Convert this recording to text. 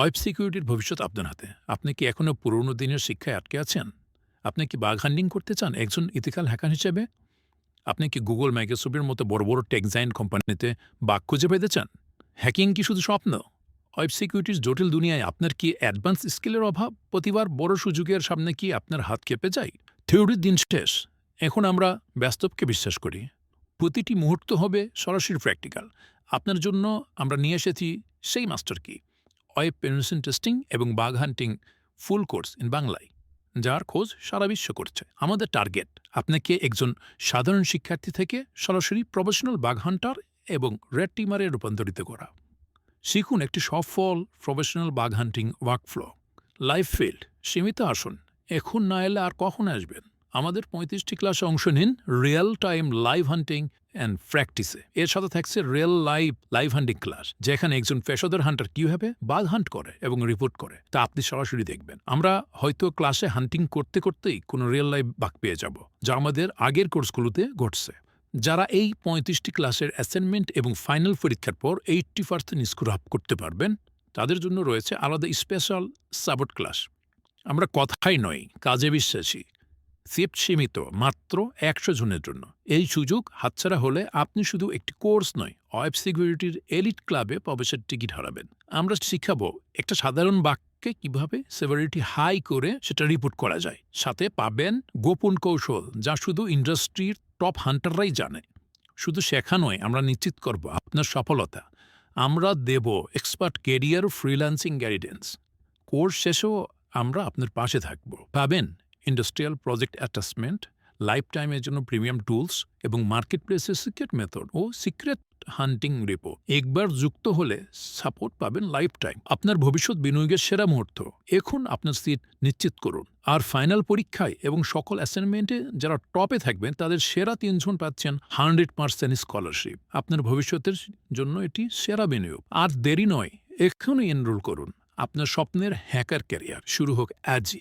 Web সিকিউরিটির ভবিষ্যৎ আপনার হাতে। আপনি কি এখনও পুরনো দিনের শিক্ষায় আটকে আছেন? আপনি কি বাগ হান্ডিং করতে চান? একজন ইথিক্যাল হ্যাকার হিসেবে? আপনি কি গুগল মাইক্রোসফটের মতো বড় বড় টেকজাইন কোম্পানিতে বাগ খুঁজে পেতে চান? হ্যাকিং কি শুধু স্বপ্ন? ওয়েব সিকিউরিটির জটিল দুনিয়ায় আপনার কি অ্যাডভান্স স্কিলের অভাব? প্রতিবার বড় সুযোগের সামনে কি আপনার হাত কেঁপে যায়? থিওরির দিন শেষ। এখন আমরা বাস্তবকে বিশ্বাস করি। প্রতিটি মুহূর্ত হবে সরাসরি প্র্যাকটিক্যাল আপনার জন্য আমরা নিয়ে এসেছি সেই মাস্টার কি ওয়েব পেনিশন টেস্টিং এবং বাঘ হান্টিং ফুল কোর্স ইন বাংলায়, যার খোঁজ সারা বিশ্ব করছে। আমাদের টার্গেট, আপনাকে একজন সাধারণ শিক্ষার্থী থেকে সরাসরি প্রফেশনাল বাঘ হান্টার এবং রেড টিমারে রূপান্তরিত করা। শিখুন একটি সফল প্রফেশনাল বাঘ হান্টিং ওয়ার্কফ্লো। লাইফ ফিল্ড, সীমিত আসুন। এখন না এলে আর কখন আসবেন? আমাদের পঁয়ত্রিশটি ক্লাসে অংশ নিন real time live hunting and প্র্যাকটিসে। এর সাথে থাকছে real live live hunting class, যেখানে একজন পেশাদার হান্টার কীভাবে বাঘ হান্ট করে এবং রিপোর্ট করে, তা আপনি সরাসরি দেখবেন। আমরা হয়তো ক্লাসে হান্টিং করতে করতেই কোনো রিয়েল লাইভ বাঘ পেয়ে যাব, যা আমাদের আগের কোর্সগুলোতে ঘটছে। যারা এই পঁয়ত্রিশটি ক্লাসের অ্যাসাইনমেন্ট এবং ফাইনাল পরীক্ষার পর এইটটি পার্সেন্ট স্কোর আপ করতে পারবেন, তাদের জন্য রয়েছে আলাদা স্পেশাল সাপোর্ট ক্লাস। আমরা কথাই নয়, কাজে বিশ্বাসী। সিফট সীমিত মাত্র একশো জনের জন্য। এই সুযোগ হাতছাড়া হলে আপনি শুধু একটি কোর্স নয়, ওয়েব সিকিউরিটির এলিট ক্লাবে প্রবেশের টিকিট হারাবেন। আমরা শিখাবো একটা সাধারণ বাক্যে কীভাবে সেভারিটি হাই করে সেটা রিপোর্ট করা যায়। সাথে পাবেন গোপন কৌশল যা শুধু ইন্ডাস্ট্রির টপ হান্টাররাই জানে। শুধু শেখা নয়, আমরা নিশ্চিত করব আপনার সফলতা। আমরা দেব expert career freelancing guidance course শেষেও আমরা আপনার পাশে থাকব। পাবেন ইন্ডাস্ট্রিয়াল প্রজেক্ট অ্যাটাচমেন্ট লাইফ টাইমের জন্য প্রিমিয়াম টুলস এবং মার্কেট প্লেসের সিক্রেট মেথড ও সিক্রেট হান্টিং রিপো একবার যুক্ত হলে সাপোর্ট পাবেন লাইফ টাইম আপনার ভবিষ্যৎ বিনিয়োগের সেরা মুহূর্ত। এখন আপনার সিট নিশ্চিত করুন। আর ফাইনাল পরীক্ষায় এবং সকল অ্যাসাইনমেন্টে যারা টপে থাকবেন, তাদের সেরা তিনজন পাচ্ছেন হান্ড্রেড পার্সেন্ট স্কলারশিপ আপনার ভবিষ্যতের জন্য এটি সেরা বিনিয়োগ। আর দেরি নয় এখনই এনরোল করুন। আপনার স্বপ্নের হ্যাকার ক্যারিয়ার শুরু হোক আজই।